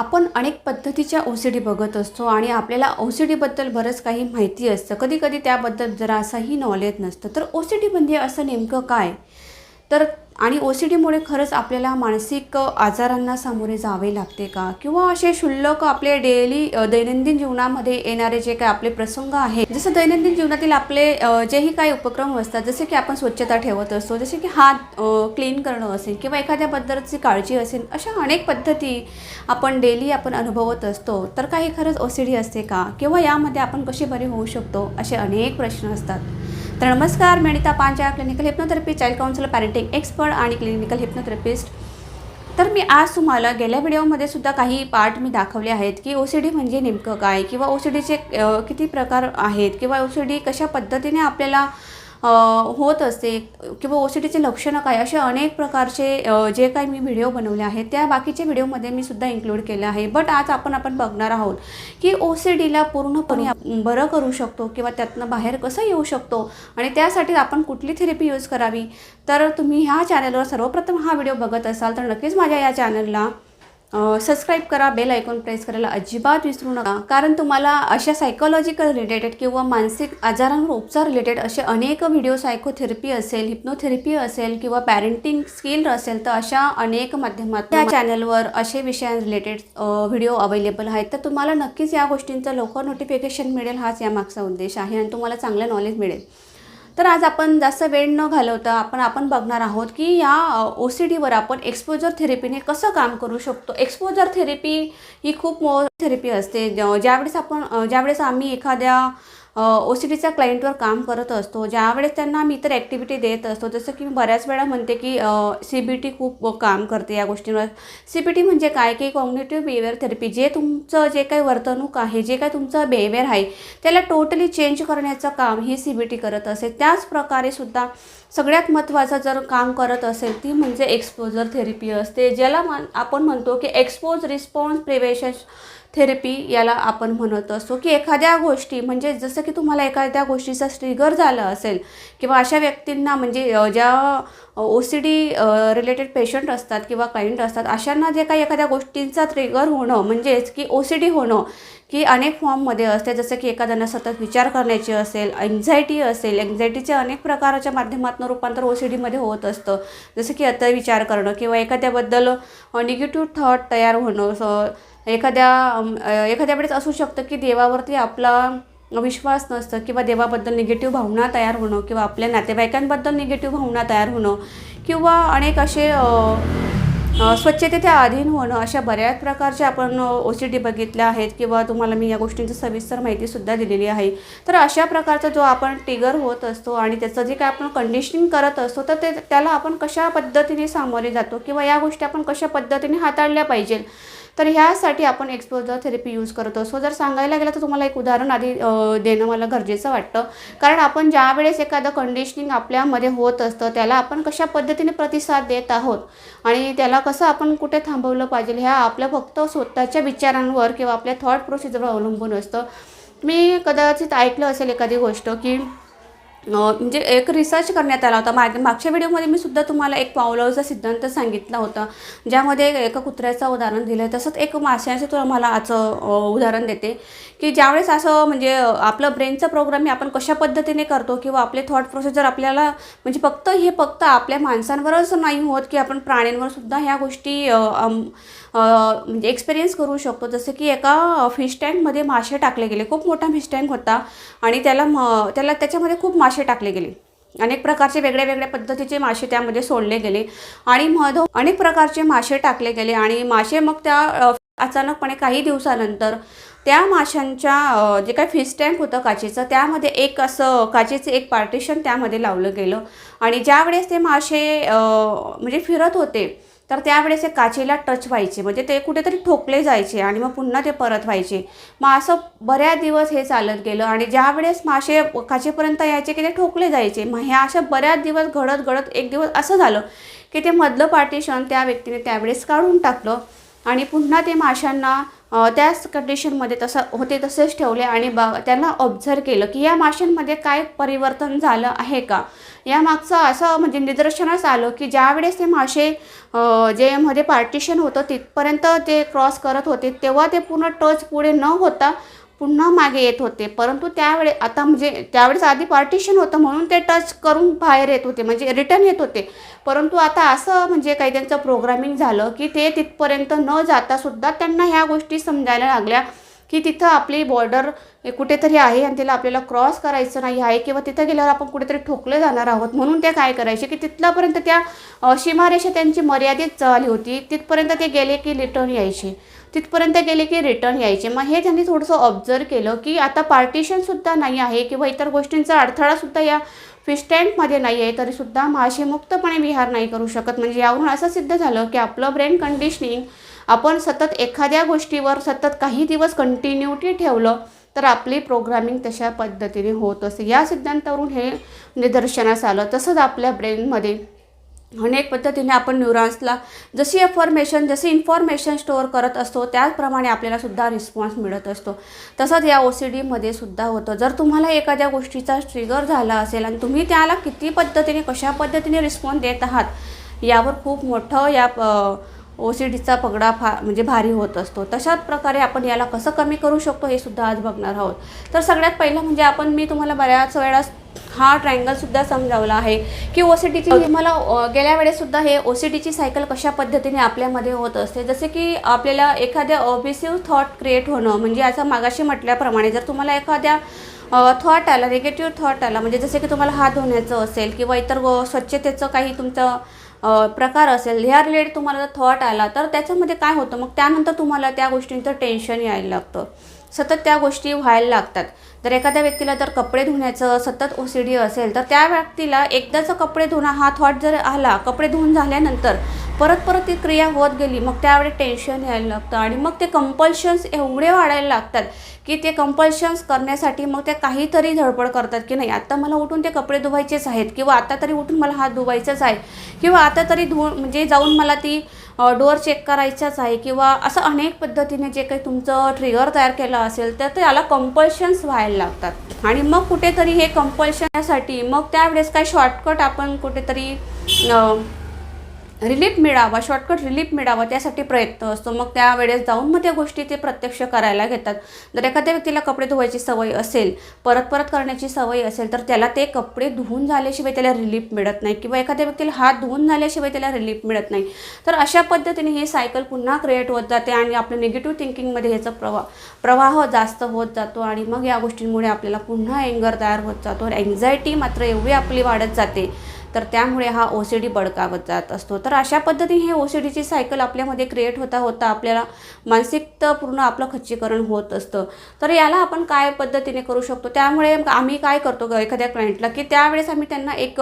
आपण अनेक पद्धतीच्या ओ सी डी बघत असतो आणि आपल्याला ओ सी डीबद्दल बरंच काही माहिती असतं. कधी कधी त्याबद्दल जरा असंही नॉलेज नसतं. तर ओ सी डी म्हणजे असं नेमकं काय? तर आणि ओ सी डीमुळे खरंच आपल्याला मानसिक आजारांना सामोरे जावे लागते का? किंवा असे क्षुल्लक आपले डेली दैनंदिन जीवनामध्ये येणारे जे काही आपले प्रसंग आहेत जसं दैनंदिन जीवनातील आपले जेही काही उपक्रम असतात जसे की आपण स्वच्छता ठेवत असतो जसे की हात क्लीन करणं असेल किंवा एखाद्याबद्दलची काळजी असेल अशा अनेक पद्धती आपण डेली आपण अनुभवत असतो. तर काही खरंच ओ सी डी असते का? किंवा यामध्ये आपण कसे बरे होऊ शकतो? असे अनेक प्रश्न असतात. तर नमस्कार मी Anita Pancha clinical hypnotherapy child counsellor parenting expert आणि क्लिनिकल हिप्नोथेरपिस्ट तर मी आज तुम्हाला गेल्या व्हिडिओमध्ये सुद्धा काही पार्ट मी दाखवले आहेत की ओ सी डी म्हणजे नेमकं काय किंवा ओ सी डीचे किती प्रकार आहेत किंवा ओ सी डी कशा पद्धतीने आपल्याला होत असते किंवा ओ सी डीचे लक्षणं काय? असे अनेक प्रकारचे जे काही मी व्हिडिओ बनवले आहेत त्या बाकीच्या व्हिडिओमध्ये मी सुद्धा इन्क्लूड केले आहे. बट आज आपण आपण बघणार आहोत की ओ सी डीला पूर्णपणे बरं करू शकतो किंवा त्यातनं बाहेर कसं येऊ शकतो आणि त्यासाठी आपण कुठली थेरपी यूज करावी? तर तुम्ही ह्या चॅनलवर सर्वप्रथम हा व्हिडिओ बघत असाल तर नक्कीच माझ्या या चॅनलला सबस्क्राईब करा बेल ऐकून प्रेस करायला अजिबात विसरू नका. कारण तुम्हाला अशा सायकोलॉजिकल रिलेटेड किंवा मानसिक आजारांवर उपचार रिलेटेड असे अनेक व्हिडिओ सायकोथेरपी असेल हिप्नोथेरपी असेल किंवा पॅरेंटिंग स्किल असेल तर अशा अनेक माध्यमात त्या चॅनलवर असे विषयां रिलेटेड व्हिडिओ अवेलेबल आहेत. तर तुम्हाला नक्कीच या गोष्टींचं लवकर नोटिफिकेशन मिळेल. हाच यामागचा उद्देश आहे आणि तुम्हाला चांगलं नॉलेज मिळेल. तर आज आपण जास्त वेळ न घालवता आपण आपण बघणार आहोत की या ओ सी डीवर आपण एक्सपोजर थेरपीने कसं काम करू शकतो? एक्सपोजर थेरपी ही खूप मो थेरपी असते. ज्यावेळेस आपण ज्यावेळेस आम्ही एखाद्या ओ सी टीच्या क्लायंटवर काम करत असतो. ज्यावेळेस त्यांना आम्ही इतर ॲक्टिव्हिटी देत असतो जसं की मी बऱ्याच वेळा म्हणते की सी बी टी खूप काम करते या गोष्टींवर. सी बी टी म्हणजे काय? की कॉग्नेटिव्ह बिहेवियर थेरपी जे तुमचं जे काही वर्तणूक आहे जे काही तुमचं बिहेवियर आहे त्याला टोटली चेंज करण्याचं काम ही सी बी टी करत असेल त्याच प्रकारे सुद्धा सगळ्यात महत्त्वाचं जर काम करत असेल ती म्हणजे एक्सपोजर थेरपी असते. ज्याला मन आपण म्हणतो की एक्सपोज रिस्पॉन्स प्रिव्हेशन थेरपी याला आपण म्हणत असतो की एखाद्या गोष्टी म्हणजे जसं की तुम्हाला एखाद्या गोष्टीचा स्ट्रिगर झालं असेल किंवा अशा व्यक्तींना म्हणजे ज्या O C D related patient असतात किंवा क्लायंट असतात अशांना जे काही एखाद्या गोष्टींचा ट्रिगर होणं म्हणजेच की ओ सी डी होणं की अनेक फॉर्ममध्ये असते. जसं की एखाद्यानं सतत विचार करण्याची असेल एन्झायटी असेल एन्झायटीचे अनेक प्रकाराच्या माध्यमातून रूपांतर ओ सी डीमध्ये होत असतं. जसं की आता विचार करणं किंवा एखाद्याबद्दल निगेटिव्ह थॉट तयार होणं स- एखाद्या एखाद्या वेळेस असू शकतं की देवावरती आपला विश्वास नसतं किंवा देवाबद्दल निगेटिव्ह भावना तयार होणं किंवा आपल्या नातेवाईकांबद्दल निगेटिव्ह भावना तयार होणं किंवा अनेक असे स्वच्छतेच्या अधीन होणं अशा बऱ्याच प्रकारच्या आपण ओ सी डी बघितल्या आहेत किंवा तुम्हाला मी या गोष्टींची सविस्तर माहितीसुद्धा दिलेली आहे. तर अशा प्रकारचा जो आपण टिगर होत असतो आणि त्याचं जे काय आपण कंडिशनिंग करत असतो तर ते त्याला आपण कशा पद्धतीने सामोरे जातो किंवा या गोष्टी आपण कशा पद्धतीने हाताळल्या पाहिजे तर ह्यासाठी आपण एक्सपोजर थेरपी यूज करत असतो जर सांगायला गेलं तर तुम्हाला एक उदाहरण आधी देणं मला गरजेचं वाटतं. कारण आपण ज्या वेळेस एखादं कंडिशनिंग आपल्यामध्ये होत असतं त्याला आपण कशा पद्धतीने प्रतिसाद देत आहोत? आणि त्याला कसं आपण कुठे थांबवलं पाहिजे? ह्या आपल्या फक्त स्वतःच्या विचारांवर किंवा आपल्या थॉट प्रोसिजरवर अवलंबून असतं. मी कदाचित ऐकलं असेल एखादी गोष्ट की म्हणजे एक रिसर्च करण्यात आला होता. माग मागच्या व्हिडिओमध्ये मी सुद्धा तुम्हाला एक पावलाचा सिद्धांत सांगितला होता. ज्यामध्ये एका कुत्र्याचं उदाहरण दिलं आहे तसंच एक माशाचं तुम्हाला आजचं उदाहरण देते. की ज्यावेळेस असं म्हणजे आपलं ब्रेनचं प्रोग्राम आपण कशा पद्धतीने करतो किंवा आपले थॉट प्रोसेसर आपल्याला म्हणजे फक्त हे फक्त आपल्या माणसांवरच नाही होत की आपण प्राण्यांवर सुद्धा ह्या गोष्टी म्हणजे एक्सपिरियन्स करू शकतो. जसं की एका फिश टँकमध्ये मासे टाकले गेले. खूप मोठा फिश टँक होता. आणि त्याला म त्याला त्याच्यामध्ये खूप मासे टाकले गेले. अनेक प्रकारचे वेगळ्या वेगळ्या पद्धतीचे मासे त्यामध्ये सोडले गेले. आणि मध अनेक प्रकारचे मासे टाकले गेले. आणि मासे मग त्या अचानकपणे काही दिवसानंतर त्या माशांच्या जे काही फिश टँक होतं काचेचं त्यामध्ये एक असं काचेचं एक पार्टिशन त्यामध्ये लावलं गेलं. आणि ज्यावेळेस ते मासे म्हणजे फिरत होते तर त्यावेळेस ते काचेला टच व्हायचे. म्हणजे ते कुठेतरी ठोकले जायचे आणि मग पुन्हा ते परत व्हायचे. मग असं बऱ्याच दिवस हे चालत गेलं आणि ज्यावेळेस मासे काचेपर्यंत यायचे की ते ठोकले जायचे मग ह्या अशा बऱ्याच दिवस घडत घडत एक दिवस असं झालं की ते मधलं पार्टिशन त्या व्यक्तीने त्यावेळेस काढून टाकलं आणि पुन्हा ते माशांना त्याच कंडिशनमध्ये तसं होते तसेच ठेवले आणि बा त्यांना ऑब्झर्व केलं की या माशांमध्ये काय परिवर्तन झालं आहे का? या मागचं असं म्हणजे निदर्शनास आलं की ज्यावेळेस ते मासे जे मध्ये पार्टिशन होतं तिथपर्यंत ते क्रॉस करत होते तेव्हा ते पूर्ण टच पुढे न होता पुन्हा मागे येत होते. परंतु त्यावेळे आता म्हणजे त्यावेळेस आधी पार्टिशन होतं म्हणून ते टच करून बाहेर येत होते म्हणजे रिटर्न येत होते. परंतु आता असं म्हणजे काही त्यांचं प्रोग्रामिंग झालं की ते तिथपर्यंत न जाता सुद्धा त्यांना ह्या गोष्टी समजायला लागल्या की तिथं आपली बॉर्डर कुठेतरी आहे आणि तिला आपल्याला क्रॉस करायचं नाही आहे किंवा तिथं गेल्यावर आपण कुठेतरी ठोकले जाणार आहोत म्हणून ते काय करायचे की तिथल्यापर्यंत त्या सीमारेषा त्यांची मर्यादित झाली होती. तिथपर्यंत ते गेले की रिटर्न यायचे. तिथपर्यंत गेले की रिटर्न यायचे. मग हे त्यांनी थोडंसं ऑब्झर्व केलं की आता पार्टिशनसुद्धा नाही आहे किंवा इतर गोष्टींचा अडथळासुद्धा या फिश टँकमध्ये नाही आहे तरीसुद्धा मासे मुक्तपणे विहार नाही करू शकत. म्हणजे यावरून असं सिद्ध झालं की आपलं ब्रेन कंडिशनिंग आपण सतत एखाद्या गोष्टीवर सतत काही दिवस कंटिन्युटी ठेवलं तर आपली प्रोग्रामिंग तशा पद्धतीने होत असते या सिद्धांतावरून हे निदर्शनास आलं. तसंच आपल्या ब्रेनमध्ये अनेक पद्धतीने आपण न्यूरॉन्सला जशी इन्फॉर्मेशन जशी इन्फॉर्मेशन स्टोअर करत असतो त्याचप्रमाणे आपल्याला सुद्धा रिस्पॉन्स मिळत असतो. तसंच या ओ सी डीमध्ये सुद्धा होतं. जर तुम्हाला एखाद्या गोष्टीचा ट्रिगर झाला असेल आणि तुम्ही त्याला किती पद्धतीने कशा पद्धतीने रिस्पॉन्स देत आहात यावर खूप मोठं या ओ सी डीचा पगडा फा म्हणजे भारी होत असतो. तशाच प्रकारे आपण याला कसं कमी करू शकतो हे सुद्धा आज बघणार आहोत. तर सगळ्यात पहिलं म्हणजे आपण मी तुम्हाला बऱ्याच वेळा हा ट्रायंगलसुद्धा समजावला आहे. की ओ सी डीची मला गेल्या वेळेससुद्धा हे ओ सी डीची सायकल कशा पद्धतीने आपल्यामध्ये होत असते? जसे की आपल्याला एखाद्या ऑबिसिव्ह थॉट क्रिएट होणं म्हणजे असं मागाशी म्हटल्याप्रमाणे जर तुम्हाला एखाद्या थॉट आला निगेटिव्ह थॉट आला म्हणजे जसे की तुम्हाला हात धुण्याचं असेल किंवा इतर स्वच्छतेचं काही तुमचं प्रकार असेल ह्या रिलेटेड तुम्हाला जर थॉट आला तर त्याच्यामध्ये काय होतं? मग त्यानंतर तुम्हाला त्या गोष्टींचं टेन्शन यायला लागतं. सतत त्या गोष्टी व्हायला लागतात. जर एखाद्या व्यक्तीला जर कपडे धुण्याचं सतत ओ सी डी असेल तर त्या व्यक्तीला एकदाचं कपडे धुणं हा थॉट जर आला कपडे धुवून झाल्यानंतर परत परत ती क्रिया होत गेली मग त्यावेळी टेन्शन यायला लागतं आणि मग ते कंपल्शन्स एवढे वाढायला लागतात की ते कंपल्शन्स करण्यासाठी मग ते काहीतरी धडपड करतात की नाही आता मला उठून ते कपडे धुवायचेच आहेत किंवा आता तरी उठून मला हात धुवायचाच आहे किंवा आता तरी धु म्हणजे जाऊन मला ती डोअर चेक करायचाच आहे किंवा असं अनेक पद्धतीने जे काही तुमचं ट्रिगर तयार केलं असेल तर त्याला कंपल्शन्स व्हायला लागतात आणि मग कुठेतरी हे कंपल्शनसाठी मग त्यावेळेस काय शॉर्टकट आपण कुठेतरी रिलीफ मिळावा शॉर्टकट रिलीफ मिळावा त्यासाठी प्रयत्न असतो. मग त्यावेळेस जाऊन मग त्या गोष्टी ते प्रत्यक्ष करायला घेतात. जर एखाद्या व्यक्तीला कपडे धुवायची सवय असेल परत परत करण्याची सवय असेल तर त्याला ते कपडे धुवून झाल्याशिवाय त्याला रिलीफ मिळत नाही. किंवा एखाद्या व्यक्तीला हात धुवून झाल्याशिवाय त्याला रिलीफ मिळत नाही. तर अशा पद्धतीने ही सायकल पुन्हा क्रिएट होत जाते आणि आपल्या निगेटिव्ह थिंकिंगमध्ये ह्याचा प्रवा प्रवाह जास्त होत जातो आणि मग या गोष्टींमुळे आपल्याला पुन्हा एंगर तयार होत जातो. एन्झायटी मात्र एवढी आपली वाढत जाते. तर त्यामुळे हा ओ सी डी बडकावत जात असतो. तर अशा पद्धतीने हे ओ सी डीची सायकल आपल्यामध्ये क्रिएट होता होता आपल्याला मानसिकता पूर्ण आपलं खच्चीकरण होत असतं. तर याला आपण काय पद्धतीने करू शकतो? त्यामुळे आम्ही काय करतो ग एखाद्या क्लायंटला की त्यावेळेस आम्ही त्यांना एक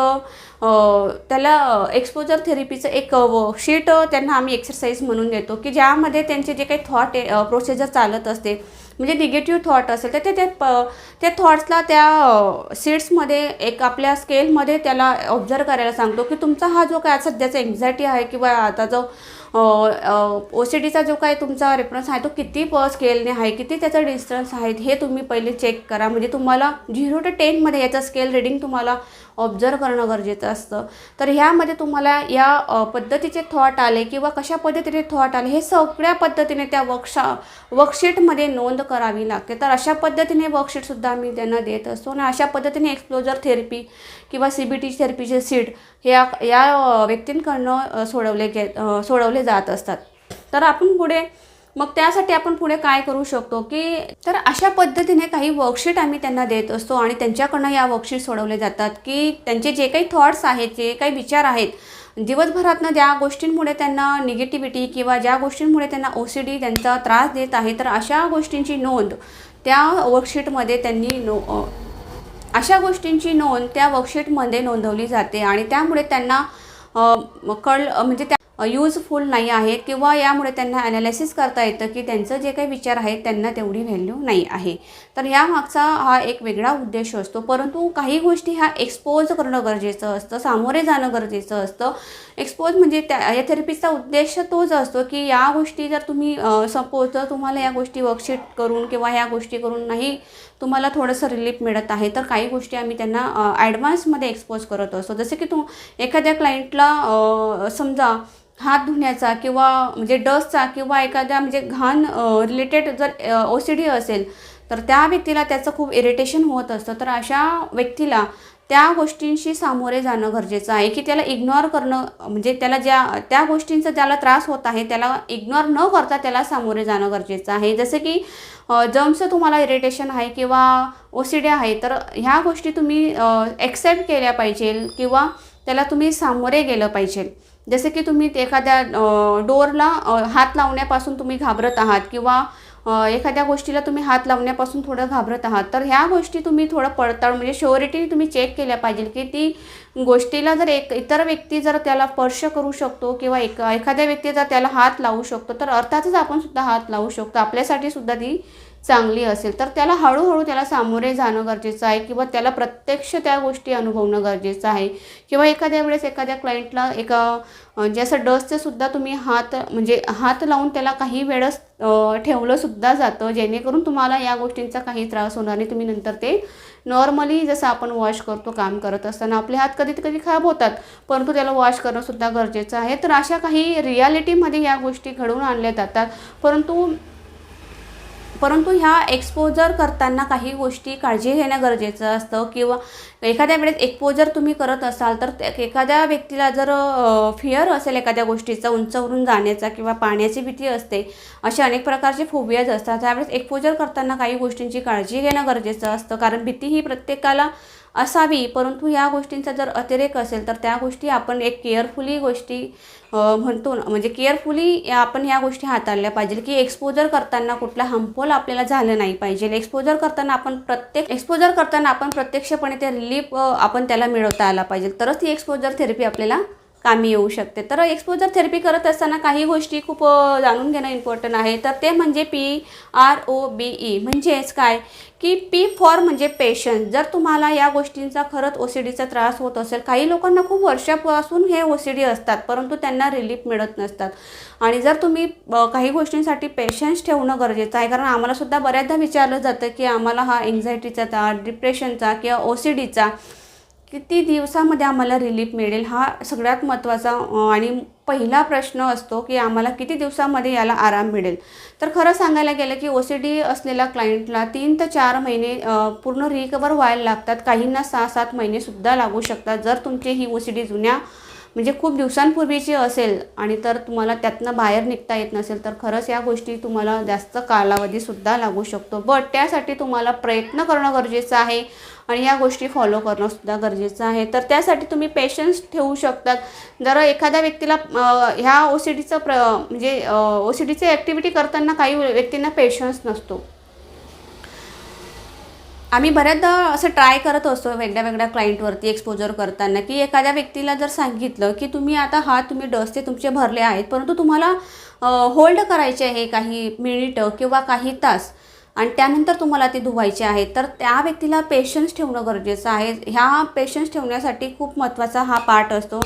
त्याला एक्सपोजर थेरपीचं एक शीट त्यांना आम्ही एक्सरसाइज म्हणून देतो. की ज्यामध्ये त्यांचे जे काही थॉट प्रोसिजर चालत असते म्हणजे निगेटिव्ह थॉट असेल तर ते ते प त्या थॉट्सला त्या सीट्समध्ये एक आपल्या स्केलमध्ये त्याला ऑब्झर्व करायला सांगतो की तुमचा हा जो काय सध्याचा एन्झायटी आहे किंवा आता जो ओ सी डीचा जो काय तुमचा रेफरन्स आहे तो किती प स्केलने आहे किती त्याचा डिस्टन्स आहे हे तुम्ही पहिले चेक करा. म्हणजे तुम्हाला झिरो ते टेनमध्ये याचा स्केल रिडिंग तुम्हाला ऑब्झर्व करणं गरजेचं असतं. तर ह्यामध्ये तुम्हाला या पद्धतीचे थॉट आले किंवा कशा पद्धतीने थॉट आले हे सगळ्या पद्धतीने त्या वर्कशा वर्कशीटमध्ये नोंद करावी लागते. तर अशा पद्धतीने वर्कशीटसुद्धा आम्ही त्यांना देत असतो. आणि अशा पद्धतीने एक्सप्लोजर थेरपी किंवा सी बी टी थेरपीचे सीट ह्या या व्यक्तींकडनं सोडवले गे सोडवले जात असतात. तर आपण पुढे मग त्यासाठी आपण पुढे काय करू शकतो की तर अशा पद्धतीने काही वर्कशीट आम्ही त्यांना देत असतो आणि त्यांच्याकडनं या वर्कशीट सोडवले जातात की त्यांचे जे काही थॉट्स आहेत जे काही विचार आहेत दिवसभरातनं ज्या गोष्टींमुळे त्यांना निगेटिव्हिटी किंवा ज्या गोष्टींमुळे त्यांना ओ सी डी त्यांचा त्रास देत आहे तर अशा गोष्टींची नोंद त्या वर्कशीटमध्ये त्यांनी नो अशा गोष्टींची नोंद त्या वर्कशीटमध्ये नोंदवली जाते आणि त्यामुळे त्यांना कळ म्हणजे त्या यूजफुल नाही आहेत किंवा यामुळे त्यांना ॲनालिसिस करता येतं की त्यांचं जे काही विचार आहेत त्यांना तेवढी व्हॅल्यू नाही आहे. तर यामागचा हा एक वेगळा उद्देश असतो. परंतु काही गोष्टी ह्या एक्सपोज करणं गरजेचं असतं सामोरे जाणं गरजेचं असतं. एक्सपोज म्हणजे त्या या थेरपीचा उद्देश तोच असतो की या गोष्टी जर तुम्ही सपोज जर तुम्हाला या गोष्टी वर्कशीट करून किंवा ह्या गोष्टी करून नाही तुम्हाला थोडंसं रिलीफ मिळत आहे. तर काही गोष्टी आम्ही त्यांना ॲडव्हान्समध्ये एक्सपोज करत असतो. जसं की तू एखाद्या क्लायंटला समजा हात धुण्याचा किंवा म्हणजे डस्टचा किंवा एखाद्या म्हणजे घाण रिलेटेड जर ओ सी डी असेल तर त्या व्यक्तीला त्याचं खूप इरिटेशन होत असतं. तर अशा व्यक्तीला त्या गोष्टींशी सामोरे जाणं गरजेचं आहे की त्याला इग्नोर करणं म्हणजे त्याला ज्या त्या गोष्टींचा ज्याला त्रास होत आहे त्याला इग्नोर न करता त्याला सामोरे जाणं गरजेचं आहे. जसं की जर्मचं तुम्हाला इरिटेशन आहे किंवा ओ सी डी आहे तर ह्या गोष्टी तुम्ही ॲक्सेप्ट केल्या पाहिजे किंवा त्याला तुम्ही सामोरे गेलं पाहिजे. जसं की तुम्ही एखाद्या डोअरला हात लावण्यापासून तुम्ही घाबरत आहात किंवा एखाद्या गोष्टीला तुम्ही हात लावण्यापासून थोडं घाबरत आहात तर ह्या गोष्टी तुम्ही थोडं पडताळ म्हणजे शुअरिटी तुम्ही चेक केल्या पाहिजे की ती गोष्टीला जर एक इतर व्यक्ती जर त्याला स्पर्श करू शकतो किंवा एक एखाद्या व्यक्ती जर त्याला हात लावू शकतो तर अर्थातच आपण सुद्धा हात लावू शकतो. आपल्यासाठी सुद्धा ती चांगली असेल तर त्याला हळूहळू त्याला सामोरे जाणं गरजेचं आहे किंवा त्याला प्रत्यक्ष त्या गोष्टी अनुभवणं गरजेचं आहे. किंवा एखाद्या वेळेस एखाद्या क्लायंटला एका जे असं डस्टचंसुद्धा सुद्धा तुम्ही हात म्हणजे हात लावून त्याला काही वेळेस ठेवलंसुद्धा जातं जेणेकरून तुम्हाला या गोष्टींचा काही त्रास होणार नाही. तुम्ही नंतर ते नॉर्मली जसं आपण वॉश करतो काम करत असताना आपले हात कधी कधी खराब होतात परंतु त्याला वॉश करणंसुद्धा गरजेचं आहे. तर अशा काही रियालिटीमध्ये या गोष्टी घडवून आणल्या जातात. परंतु परंतु ह्या एक्सपोजर करताना काही गोष्टी काळजी घेणं गरजेचं असतं किंवा एखाद्या वेळेस एक्सपोजर तुम्ही करत असाल तर एखाद्या व्यक्तीला जर फिअर असेल एखाद्या गोष्टीचा उंचवरून जाण्याचा किंवा पाण्याची भीती असते असे अनेक प्रकारचे फोबियाज असतात. त्यावेळेस एक्सपोजर करताना काही गोष्टींची काळजी घेणं गरजेचं असतं कारण भीती ही प्रत्येकाला असावी परंतु ह्या गोष्टींचा जर अतिरेक असेल तर त्या गोष्टी आपण एक केअरफुली गोष्टी म्हणतो म्हणजे केअरफुली आपण ह्या गोष्टी हाताळल्या पाहिजे की एक्सपोजर करताना कुठला हमफोल आपल्याला झालं नाही पाहिजे एक्सपोजर करताना आपण प्रत्येक एक्सपोजर करताना आपण प्रत्यक्षपणे ते रिलीफ आपण त्याला मिळवता आला पाहिजे. तरच ती एक्सपोजर थेरपी आपल्याला कामी येऊ शकते. तर एक्सपोजर थेरपी करत असताना काही गोष्टी खूप जाणून घेणं इम्पॉर्टंट आहे. तर ते म्हणजे P R O B E म्हणजेच काय? की पी फॉर म्हणजे पेशन्स जर तुम्हाला या गोष्टींचा खरंच ओ सी डीचा त्रास होत असेल काही लोकांना खूप वर्षापासून हे ओ सी डी असतात परंतु त्यांना रिलीफ मिळत नसतात. आणि जर तुम्ही काही गोष्टींसाठी पेशन्स ठेवणं गरजेचं आहे कारण आम्हालासुद्धा बऱ्याचदा विचारलं जातं की आम्हाला हा एन्झायटीचा डिप्रेशनचा किंवा ओ सी डीचा किती दिवसामध्ये आम्हाला रिलीफ मिळेल? हा सगळ्यात महत्त्वाचा आणि पहिला प्रश्न असतो की आम्हाला किती दिवसामध्ये याला आराम मिळेल? तर खरं सांगायला गेलं की ओ सी डी असलेल्या क्लायंटला तीन ते चार महिने पूर्ण रिकवर व्हायला लागतात. काहींना सहा सात महिनेसुद्धा लागू शकतात. जर तुमची ही ओ सी डी जुन्या म्हणजे खूप दिवसांपूर्वीची असेल आणि तर तुम्हाला त्यातनं बाहेर निघता येत नसेल तर खरंच या गोष्टी तुम्हाला जास्त कालावधीसुद्धा लागू शकतो. बट त्यासाठी तुम्हाला प्रयत्न करणं गरजेचं आहे आणि या गोष्टी फॉलो करणंसुद्धा गरजेचं आहे. तर त्यासाठी तुम्ही पेशन्स ठेवू शकतात. जर एखाद्या व्यक्तीला ह्या ओ सी डीचं प्र म्हणजे ओ सी डीची ॲक्टिव्हिटी करताना काही व्यक्तींना पेशन्स नसतो. आम्ही बऱ्याचदा असं ट्राय करत असतो वेगळ्या वेगळ्या क्लायंटवरती एक्सपोजर करताना की एखाद्या व्यक्तीला जर सांगितलं की तुम्ही आता हा तुम्ही डसते तुमचे भरले आहेत परंतु तुम्हाला होल्ड करायचे आहे काही मिनिटं किंवा काही तास. आणि त्यानंतर तुम्हाला ते धुवायचे आहेत तर त्या व्यक्तीला पेशन्स ठेवणं गरजेचं आहे. ह्या पेशन्स ठेवण्यासाठी खूप महत्त्वाचा हा पार्ट असतो.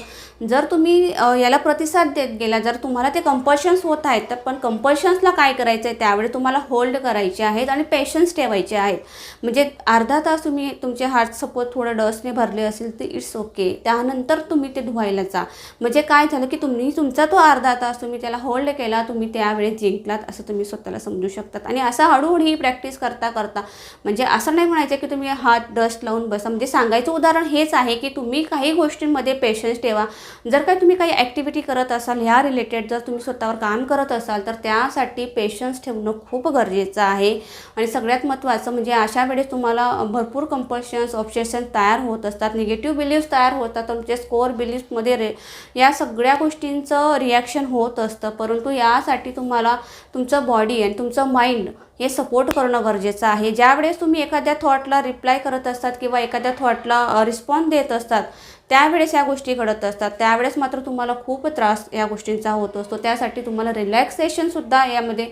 जर तुम्ही याला प्रतिसाद देत गेला जर तुम्हाला ते कंपल्शन्स होत आहेत तर पण कंपल्शन्सला काय करायचं आहे? त्यावेळी तुम्हाला होल्ड करायचे आहेत आणि पेशन्स ठेवायचे आहेत. म्हणजे अर्धा तास तुम्ही तुमचे हात सपोज थोडं डसने भरले असेल तर इट्स ओके त्यानंतर तुम्ही ते धुवायला जा. म्हणजे काय झालं की तुम्ही तुमचा तो अर्धा तास तुम्ही त्याला होल्ड केला तुम्ही त्यावेळेस जिंकलात असं तुम्ही स्वतःला समजू शकतात. आणि असं हळूहळू ही प्रॅक्टिस करता करता. म्हणजे असं नाही म्हणायचं की तुम्ही हात डस्ट लावून बसा. म्हणजे सांगायचं उदाहरण हेच आहे की तुम्ही काही गोष्टींमध्ये पेशन्स ठेवा. जर काही तुम्ही काही ॲक्टिव्हिटी करत असाल ह्या रिलेटेड जर तुम्ही स्वतःवर काम करत असाल तर त्यासाठी पेशन्स ठेवणं खूप गरजेचं आहे. आणि सगळ्यात महत्त्वाचं म्हणजे अशा वेळेस तुम्हाला भरपूर कंपल्शन्स ऑब्जेक्शन तयार होत असतात. निगेटिव्ह बिलीव्स तयार होतात. तुमचे स्कोअर बिलीफ्समध्ये रे या सगळ्या गोष्टींचं रिॲक्शन होत असतं. परंतु यासाठी तुम्हाला तुमचं बॉडी आणि तुमचं माइंड हे सपोर्ट करणं गरजेचं आहे. ज्यावेळेस तुम्ही एखाद्या थॉटला रिप्लाय करत असतात किंवा एखाद्या थॉटला रिस्पॉन्स देत असतात त्यावेळेस या गोष्टी घडत असतात. त्यावेळेस मात्र तुम्हाला खूप त्रास या गोष्टींचा होत असतो. त्यासाठी तुम्हाला रिलॅक्सेशनसुद्धा यामध्ये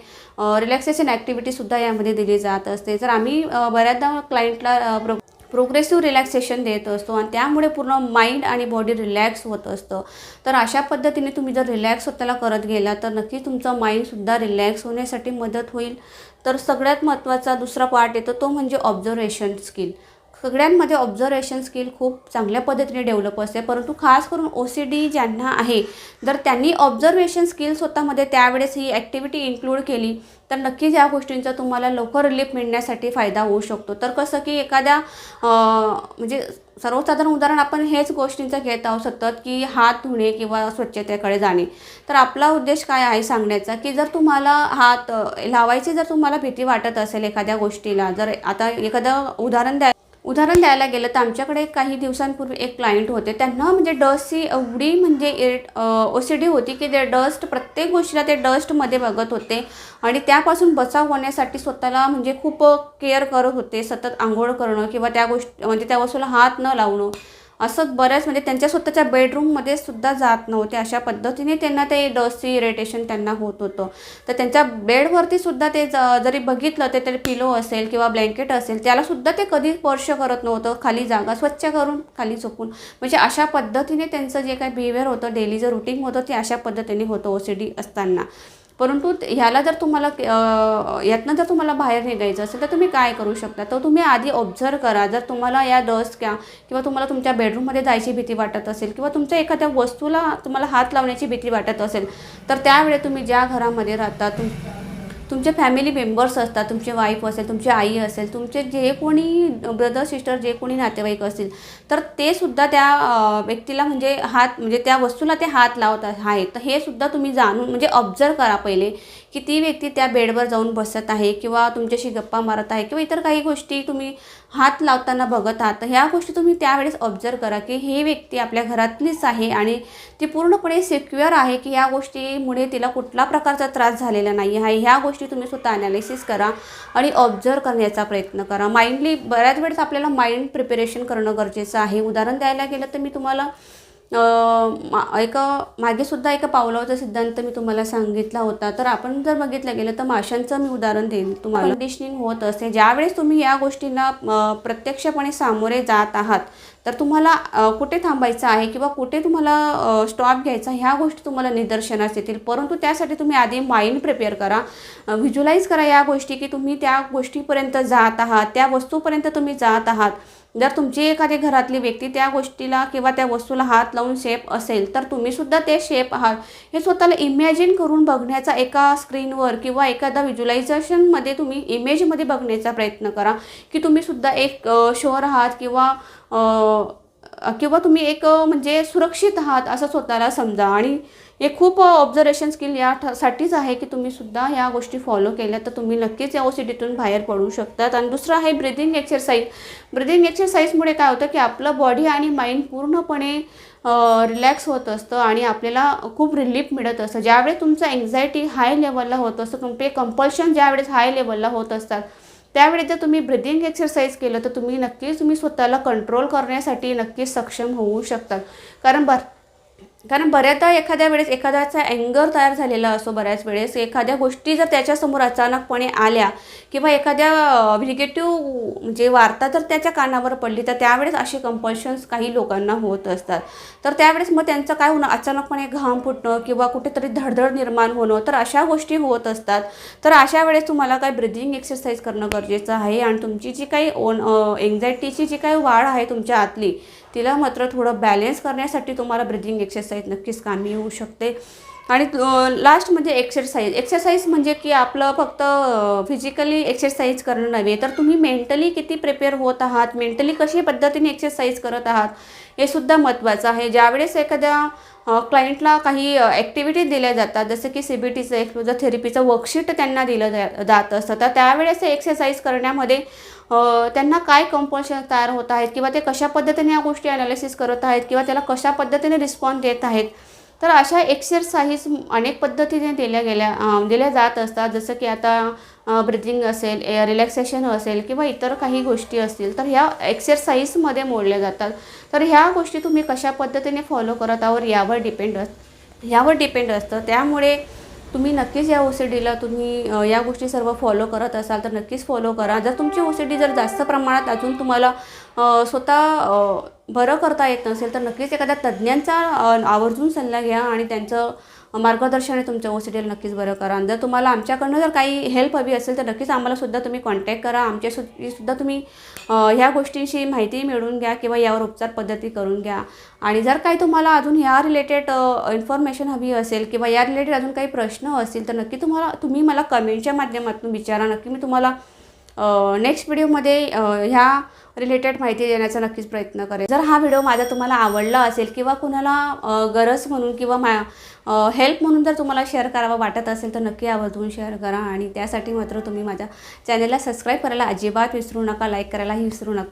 रिलॅक्सेशन ॲक्टिव्हिटीसुद्धा यामध्ये दिली जात असते. तर आम्ही बऱ्याचदा क्लायंटला प्रो प्रोग्रेसिव्ह रिलॅक्सेशन देत असतो आणि त्यामुळे पूर्ण माइंड आणि बॉडी रिलॅक्स होत असतं. तर अशा पद्धतीने तुम्ही जर रिलॅक्स स्वतःला करत गेला तर नक्की तुमचं माइंडसुद्धा रिलॅक्स होण्यासाठी मदत होईल. तर सगळ्यात महत्त्वाचा दुसरा पार्ट येतो तो म्हणजे ऑब्झर्वेशन स्किल सगळ्यांमध्ये ऑब्झर्वेशन स्किल खूप चांगल्या पद्धतीने डेव्हलप असते. परंतु खास करून ओ सी डी ज्यांना आहे जर त्यांनी ऑब्झर्वेशन स्किल स्वतःमध्ये त्यावेळेस ही ॲक्टिव्हिटी इन्क्लूड केली तर नक्कीच या गोष्टींचा तुम्हाला लवकर रिलीफ मिळण्यासाठी फायदा होऊ शकतो. तर कसं की एखाद्या म्हणजे सर्वसाधारण उदाहरण आपण हेच गोष्टींचं घेत आहोत सतत की हात धुणे किंवा स्वच्छतेकडे जाणे. तर आपला उद्देश काय आहे सांगण्याचा की जर तुम्हाला हात लावायची जर तुम्हाला भीती वाटत असेल एखाद्या गोष्टीला जर आता एखादं उदाहरण द्या उदाहरण द्यायला गेलं तर आमच्याकडे काही दिवसांपूर्वी एक क्लायंट होते. त्यांना म्हणजे डस्टची एवढी म्हणजे इरिट ओ सी डी होती की ते डस्ट प्रत्येक गोष्टीला ते डस्टमध्ये बघत होते. आणि त्यापासून बचाव होण्यासाठी स्वतःला म्हणजे खूप केअर करत होते. सतत आंघोळ करणं किंवा त्या गोष्टी म्हणजे त्या वस्तूला हात न लावणं. असं बऱ्याच म्हणजे त्यांच्या स्वतःच्या बेडरूममध्ये सुद्धा जात नव्हते. अशा पद्धतीने त्यांना ते डस्टची इरिटेशन त्यांना होत होतं. तर त्यांच्या बेडवरती सुद्धा ते ज- जरी बघितलं ते तरी पिलो असेल किंवा ब्लँकेट असेल त्यालासुद्धा ते कधी स्पर्श करत नव्हतं. खाली जागा स्वच्छ करून खाली झोपून. म्हणजे अशा पद्धतीने त्यांचं जे काही बिहेवियर होतं डेली जे रुटीन होतं ते अशा पद्धतीने होतं ओ सी डी असताना. परंतु ह्याला जर तुम्हाला यातनं जर तुम्हाला बाहेर निघायचं असेल तर तुम्ही काय करू शकता? तर तुम्ही आधी ऑब्झर्व करा. जर तुम्हाला या डस्ट क्या किंवा तुम्हाला तुमच्या बेडरूममध्ये जायची भीती वाटत असेल किंवा तुमच्या एखाद्या वस्तूला तुम्हाला हात लावण्याची भीती वाटत असेल तर त्यावेळी तुम्ही ज्या घरामध्ये राहता तुम तुमचे फॅमिली मेंबर्स असतात तुमची वाईफ असेल तुमची आई असेल तुमचे जे कोणी ब्रदर सिस्टर जे कोणी नातेवाईक असतील तर ते सुद्धा त्या व्यक्तीला म्हणजे हात म्हणजे त्या वस्तूला ते हात लावत आहेत. तर हे सुद्धा तुम्ही जाणून म्हणजे ऑब्झर्व करा पहिले. की ती व्यक्ती त्या बेडवर जाऊन बसत आहे किंवा तुमच्याशी गप्पा मारत आहे किंवा इतर काही गोष्टी तुम्ही हात लावताना बघत आहात तर ह्या गोष्टी तुम्ही त्यावेळेस ऑब्झर्व करा की ही व्यक्ती आपल्या घरातलीच आहे आणि ती पूर्णपणे सिक्युअर आहे की ह्या गोष्टीमुळे तिला कुठला प्रकारचा त्रास झालेला नाही आहे. ह्या गोष्टी तुम्ही स्वतः अनालिसिस करा आणि ऑब्झर्व करण्याचा प्रयत्न करा. माइंडली बऱ्याच वेळेस आपल्याला माइंड प्रिपरेशन करणं गरजेचं आहे. उदाहरण द्यायला गेलं तर मी तुम्हाला मा- एक मागे सुद्धा एका पावलाचा सिद्धांत मी तुम्हाला सांगितला होता. तर आपण जर बघितलं गेलं तर माशांचं मी उदाहरण देईन. तुम्हाला कंडिशनिंग होत असते ज्यावेळेस तुम्ही या गोष्टींना प्रत्यक्षपणे सामोरे जात आहात तर तुम्हाला कुठे थांबायचं आहे किंवा कुठे तुम्हाला स्टॉप घ्यायचा ह्या गोष्टी तुम्हाला निदर्शनास येतील. परंतु त्यासाठी तुम्ही आधी माइंड प्रिपेअर करा. व्हिज्युलाइज करा या गोष्टी की तुम्ही त्या गोष्टीपर्यंत जात आहात त्या वस्तूपर्यंत तुम्ही जात आहात. जर तुमची एखादी घरातली व्यक्ती त्या गोष्टीला किंवा त्या वस्तूला हात लावून शेप असेल तर तुम्हीसुद्धा ते शेप आहात. हे स्वतःला इमॅजिन करून बघण्याचा एका स्क्रीनवर किंवा एखादा व्हिज्युलायझेशनमध्ये तुम्ही इमेजमध्ये बघण्याचा प्रयत्न करा. की तुम्ही सुद्धा एक शोर आहात किंवा किंवा तुम्ही एक म्हणजे सुरक्षित आहात असं स्वतःला समजा. आणि हे खूप ऑब्झर्वेशन स्किल या ठ- साठीच आहे की तुम्ही सुद्धा या गोष्टी फॉलो केल्या तर तुम्ही नक्कीच या ओसिटीतून बाहेर पडू शकतात. आणि दुसरं आहे ब्रिदिंग एक्सरसाइज ब्रिदिंग एक्सरसाइजमुळे काय होतं की आपलं बॉडी आणि माइंड पूर्णपणे रिलॅक्स होत असतं आणि आपल्याला खूप रिलीफ मिळत असतं. ज्यावेळेस तुमचं एन्झायटी हाय लेवलला होत असतं तुमचे कंपल्शन ज्यावेळेस हाय लेवलला होत असतात त्यावेळी जर तुम्ही ब्रिदिंग एक्सरसाइज केलं तर तुम्ही नक्कीच तुम्ही स्वतःला कंट्रोल करण्यासाठी नक्कीच सक्षम होऊ शकतात. कारण बर कारण बऱ्याचदा एखाद्या वेळेस एखाद्याचा अँगर तयार झालेला असतो बऱ्याच वेळेस. एखाद्या गोष्टी जर त्याच्यासमोर अचानकपणे आल्या किंवा एखाद्या निगेटिव्ह म्हणजे वार्ता जर त्याच्या कानावर पडली तर त्यावेळेस असे कंपल्शन्स काही लोकांना होत असतात. तर त्यावेळेस मग त्यांचं काय होणं? अचानकपणे घाम फुटणं किंवा कुठेतरी धडधड निर्माण होणं तर अशा गोष्टी होत असतात. तर अशा वेळेस तुम्हाला काय ब्रिदिंग एक्सरसाइज करणं गरजेचं आहे? आणि तुमची जी काही ओन एन्झायटीची जी काही वाढ आहे तुमच्या आतली तिला मात्र थोडं बॅलेन्स करण्यासाठी तुम्हाला ब्रिदिंग एक्सरसाइज नक्कीच कामी येऊ शकते. आणि लास्ट म्हणजे एक्सरसाइज एक्सरसाइज म्हणजे की आपलं फक्त फिजिकली एक्सरसाइज करणं नव्हे. तर तुम्ही मेंटली किती प्रिपेअर होत आहात? मेंटली कशी पद्धतीने एक्सरसाइज करत आहात? हे सुद्धा महत्त्वाचं आहे. ज्यावेळेस एखाद्या क्लायंटला काही ॲक्टिव्हिटी दिल्या जातात जसं की सी बी टीचं एक्सपोजर थेरपीचं वर्कशीट त्यांना दिलं जा जात असतं तर त्यावेळेस एक्सरसाइज करण्यामध्ये त्यांना काय कंपल्शन तयार होत आहेत? किंवा ते कशा पद्धतीने या गोष्टी ॲनालिसिस करत आहेत? किंवा त्याला कशा पद्धतीने रिस्पॉन्स देत आहेत? तर अशा एक्सरसाइज अनेक पद्धतीने दिल्या गेल्या दिल्या जात असतात. जसं की आता ब्रिथिंग असेल रिलॅक्सेशन असेल किंवा इतर काही गोष्टी असतील तर ह्या एक्सरसाइजमध्ये मोडल्या जातात. तर ह्या गोष्टी तुम्ही कशा पद्धतीने फॉलो करत आहोत यावर डिपेंड अस यावर डिपेंड असतं. त्यामुळे तुम्ही नक्कीच या ओ सी डीला तुम्ही या गोष्टी सर्व फॉलो करत असाल तर नक्कीच फॉलो करा. जर तुमची ओ सी डी जर जास्त प्रमाणात अजून तुम्हाला स्वतः बरं करता येत नसेल तर नक्कीच एखाद्या तज्ज्ञांचा आवर्जून सल्ला घ्या आणि त्यांचं मार्गदर्शनाने तुमचं ओ सी नक्कीच बरं करा. जर तुम्हाला आमच्याकडनं जर काही हेल्प हवी असेल तर नक्कीच आम्हालासुद्धा तुम्ही कॉन्टॅक्ट करा. आमच्या सु सुद्धा तुम्ही ह्या गोष्टींशी माहिती मिळवून घ्या किंवा यावर उपचार पद्धती करून घ्या. आणि जर काही तुम्हाला अजून ह्या रिलेटेड इन्फॉर्मेशन हवी असेल किंवा या रिलेटेड अजून काही प्रश्न असतील तर नक्की तुम्हाला तुम्ही मला कमेंटच्या माध्यमातून विचारा. नक्की मी तुम्हाला नेक्स्ट व्हिडिओमध्ये ह्या रिलेटेड माहिती देण्याचा नक्कीच प्रयत्न करेल जर हा व्हिडिओ माझा तुम्हाला आवडला असेल किंवा कुणाला गरज म्हणून किंवा मा हेल्प म्हणून जर तुम्हाला शेअर करावा वाटत असेल तर नक्की आवर्जून शेअर करा. आणि त्यासाठी मात्र तुम्ही माझ्या चॅनलला सबस्क्राईब करायला अजिबात विसरू नका लाईक करायलाही विसरू नका.